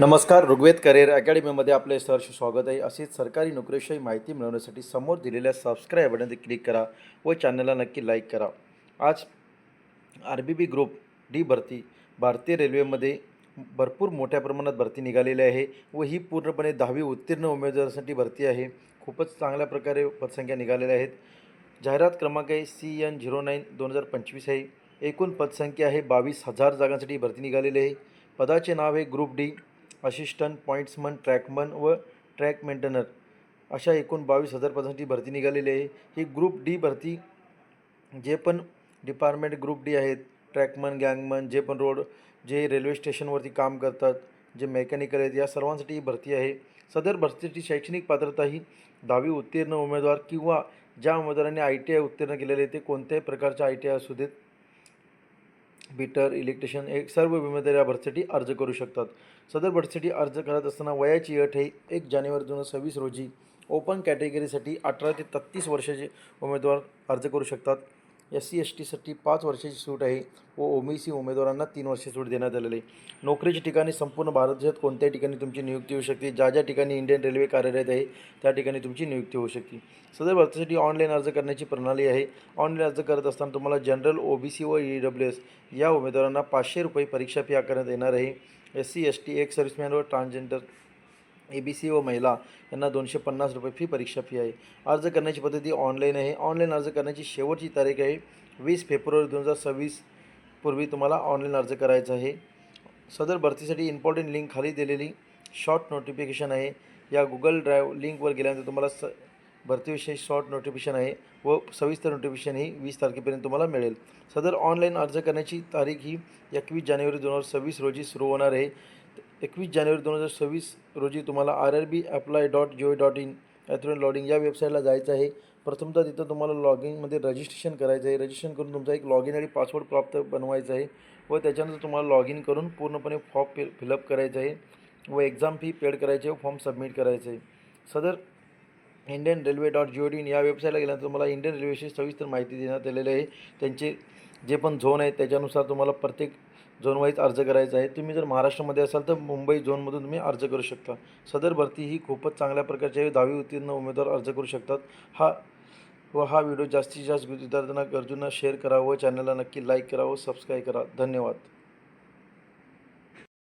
नमस्कार ऋग्वेद करिअर अकॅडमीमध्ये आपले सहर्ष स्वागत आहे. अशीच सरकारी नोकरीविषयी माहिती मिळवण्यासाठी समोर दिलेल्या सबस्क्राईब बटनवर क्लिक करा व चॅनलला नक्की लाईक करा. आज R B B group D भरती भारतीय रेल्वेमध्ये भरपूर मोठ्या प्रमाणात भरती निघालेली आहे व ही पूर्णपणे दहावी उत्तीर्ण उमेदवारांसाठी भरती आहे. खूपच चांगल्या प्रकारे पदसंख्या निघालेल्या आहेत. जाहिरात क्रमांक आहे सी एन झिरो नाईन दोन हजार पंचवीस आहे. एकूण पदसंख्या आहे बावीस हजार जागांसाठी भरती निघालेली आहे. पदाचे नाव आहे group D assistant pointsman trackman व ट्रॅक मेंटेनर अशा एकूण बावीस हजार पदांसाठी भरती निघालेली आहे. ही ग्रुप डी भरती जे पण डिपार्टमेंट ग्रुप डी आहेत ट्रॅकमन गँगमन जे पण रोड जे रेल्वे स्टेशनवरती काम करतात जे मेकॅनिकल आहेत या सर्वांसाठी ही भरती आहे. सदर भरतीची शैक्षणिक पात्रता ही दहावी उत्तीर्ण उमेदवार किंवा ज्या उमेदवारांनी आय टी आय उत्तीर्ण केलेले आहे ते कोणत्याही प्रकारच्या आय टी आय असू देत बीटर इलेक्ट्रिशियन एक सर्व उमेदवार या भरतीसाठी अर्ज करू शकतात. सदर भरतीसाठी अर्ज करत असताना वयाची अट हे एक जानेवारी दोन हजार सव्वीस रोजी ओपन कॅटेगरीसाठी अठरा ते तत्तीस वर्षाचे उमेदवार अर्ज करू शकतात. एस सी एस टीसाठी पाच वर्षाची सूट आहे व ओबीसी उमेदवारांना तीन वर्षाची सूट देण्यात आलेली आहे. नोकरीच्या ठिकाणी संपूर्ण भारत देशात कोणत्याही ठिकाणी तुमची नियुक्ती होऊ शकते. ज्या ज्या ठिकाणी इंडियन रेल्वे कार्यरत आहे त्या ठिकाणी तुमची नियुक्ती होऊ शकते. सदर भरतीसाठी ऑनलाईन अर्ज करण्याची प्रणाली आहे. ऑनलाईन अर्ज करत असताना तुम्हाला जनरल ओ बी सी व ई डब्ल्यू एस या उमेदवारांना पाचशे रुपये परीक्षा फी आकारण्यात येणार आहे. S C S T ex serviceman व ट्रान्सजेंडर ए बी सी व महिला यांना दोनशे पन्नास रुपये फी परीक्षा फी आहे. अर्ज करण्याची पद्धती ऑनलाईन आहे. ऑनलाईन अर्ज करण्याची शेवटची तारीख आहे. वीस फेब्रुवारी दोन हजार सव्वीस पूर्वी तुम्हाला ऑनलाईन अर्ज करायचा आहे. सदर भरतीसाठी इम्पॉर्टंट लिंक खाली दिलेली शॉर्ट नोटिफिकेशन आहे. या गुगल ड्राईव्ह लिंकवर गेल्यानंतर तुम्हाला स भरतीविषयी शॉर्ट नोटिफिकेशन आहे व सविस्तर नोटिफिकेशन ही वीस तारखेपर्यंत तुम्हाला मिळेल. सदर ऑनलाईन अर्ज करण्याची तारीख ही एकवीस जानेवारी दोन हजार सव्वीस रोजी सुरू होणार आहे. एकवीस जानेवारी दोन हजार सव्वीस रोजी तुम्हाला R R B apply dot G O dot in ॲथ्रोन login या वेबसाईटला जायचं आहे. प्रथमतः तिथं तुम्हाला लॉगिंगमध्ये रजिस्ट्रेशन करायचं आहे. रजिस्ट्रेशन करून तुमचा एक लॉग इन आणि पासवर्ड प्राप्त बनवायचा आहे व त्याच्यानंतर तुम्हाला लॉग इन करून पूर्णपणे फॉर्म फि फिलअप करायचं आहे व एक्झाम फी पेड करायची आहे व फॉर्म सबमिट करायचं आहे. सदर Indian railway dot G O D in या वेबसाईटला गेल्यानंतर तुम्हाला इंडियन रेल्वेची सविस्तर माहिती देण्यात आलेली आहे. त्यांचे जे पण झोन आहेत त्याच्यानुसार तुम्हाला प्रत्येक झोनवाईज अर्ज करायचा आहे. तुम्ही जर महाराष्ट्रामध्ये असाल तर मुंबई झोनमधून तुम्ही अर्ज करू शकता. सदर भरती ही खूपच चांगल्या प्रकारचे दहावी उत्तीर्ण उमेदवार अर्ज करू शकतात. हा व हा व्हिडिओ जास्तीत जास्त विद्यार्थ्यांना गरजूंना शेअर करा व चॅनलला नक्की लाईक करा व सबस्क्राईब करा. धन्यवाद.